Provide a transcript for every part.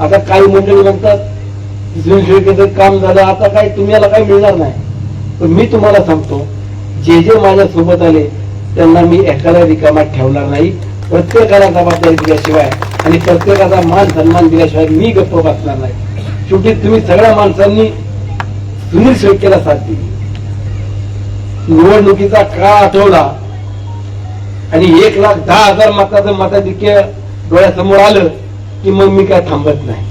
आता काही मंडळी म्हणतात सुनील काम झालं आता काय तुम्हाला काही मिळणार नाही. पण मी तुम्हाला सांगतो जे जे माझ्या सोबत आले त्यांना मी एकाला रिकामात ठेवणार नाही. प्रत्येकाला जबाबदारी दिल्याशिवाय आणि प्रत्येकाचा मान सन्मान दिल्याशिवाय मी गप्प बसणार नाही. शेवटी तुम्ही सगळ्या माणसांनी सुनील शेळकेला साथ दिली. निवडणुकीचा काळ आठवला आणि एक लाख दहा हजार मताचं मताधिक्य डोळ्यासमोर आलं. की मग मी काय थांबत नाही.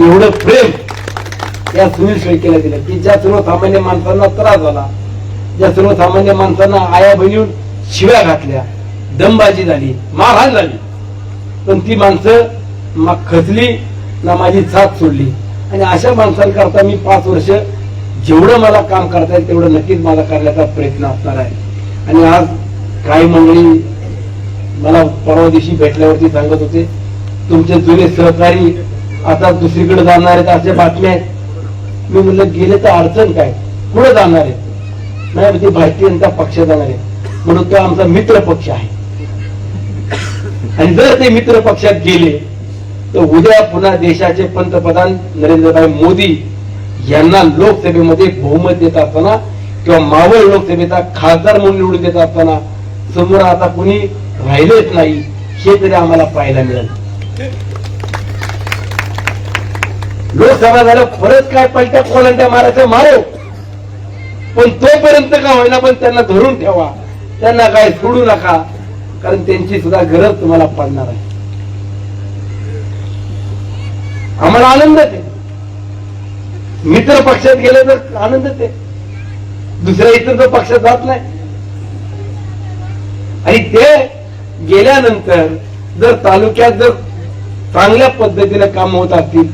एवढं प्रेम या सुनील शेळकेला दिलं की ज्या सर्वसामान्य माणसांना त्रास झाला ज्या सर्वसामान्य माणसांना आया बहिणीहून शिव्या घातल्या दमबाजी झाली मारहाण झाली. पण ती माणसं मग खचली ना माझी साथ सोडली. आणि अशा माणसांकरता मी पाच वर्ष जेवढं मला काम करता येईल तेवढं नक्कीच मला करण्याचा प्रयत्न असणार आहे. आणि आज काही मंडळी मला परवा दिवशी भेटल्यावरती सांगत होते तुमचे जुने सहकारी आता दुसरीकडे जाणार आहेत अशा बातम्या आहेत. मी म्हणलं गेले तर अडचण काय? पुढे जाणार आहेत? नाही म्हणजे भारतीय जनता पक्ष जाणार आहे म्हणून तो आमचा मित्र पक्ष आहे. आणि जर ते मित्र पक्षात गेले तर उद्या पुन्हा देशाचे पंतप्रधान नरेंद्रभाई मोदी यांना लोकसभेमध्ये बहुमत देत असताना किंवा मावळ लोकसभेचा खासदार म्हणून निवडून देत असताना समोर आता कुणी राहिलेच नाही हे तरी आम्हाला पाहायला मिळेल. लोकसभा झालं परत काय पलट्या कोलंट्या मारायचं मारो. पण तोपर्यंत का होईना पण त्यांना धरून ठेवा. त्यांना काय सोडू नका. कारण त्यांची सुद्धा गरज तुम्हाला पडणार आहे. आम्हाला आनंद आहे. मित्र पक्षात गेले तर आनंदच आहे. दुसऱ्या इतर तर पक्षात जात नाही. आणि ते गेल्यानंतर जर तालुक्यात जर चांगल्या पद्धतीने काम होत असतील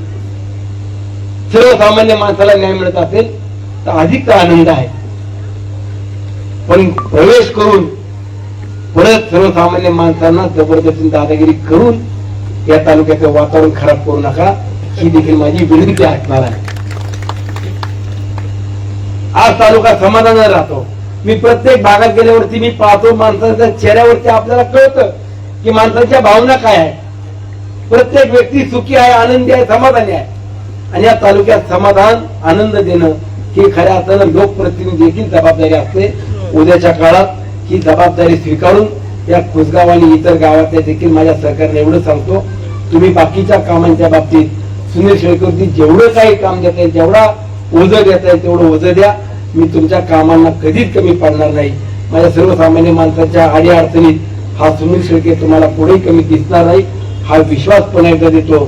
सर्वसामान्य माणसाला न्याय मिळत असेल तर अधिकचा आनंद आहे. पण प्रवेश करून परत सर्वसामान्य माणसांना जबरदस्ती दादागिरी करून या तालुक्याचं वातावरण खराब करू नका ही देखील माझी विनंती असणार आहे. आज तालुका समाधान राहतो. मी प्रत्येक भागात गेल्यावरती मी पाहतो माणसाच्या चेहऱ्यावरती आपल्याला कळतं की माणसाच्या भावना काय आहे प्रत्येक व्यक्ती सुखी आहे आनंदी आहे समाधानी आहे. आणि या तालुक्यात समाधान आनंद देणं ही खऱ्या अर्थानं लोकप्रतिनिधी देखील जबाबदारी असते. उद्याच्या काळात ही जबाबदारी स्वीकारून या खुसगाव आणि इतर गावातल्या देखील माझ्या सरकारने एवढं सांगतो तुम्ही बाकीच्या कामांच्या बाबतीत सुनील शेळकरजी जेवढं काही काम देत आहे जेवढा ओझं देत आहे तेवढं ओझं द्या. मी तुमच्या कामांना कधीच कमी पडणार नाही. माझ्या सर्वसामान्य माणसाच्या आडी अडचणीत हा सुनील शेळके तुम्हाला पुढे कमी दिसणार नाही. हा विश्वास पुन्हा एकदा देतो.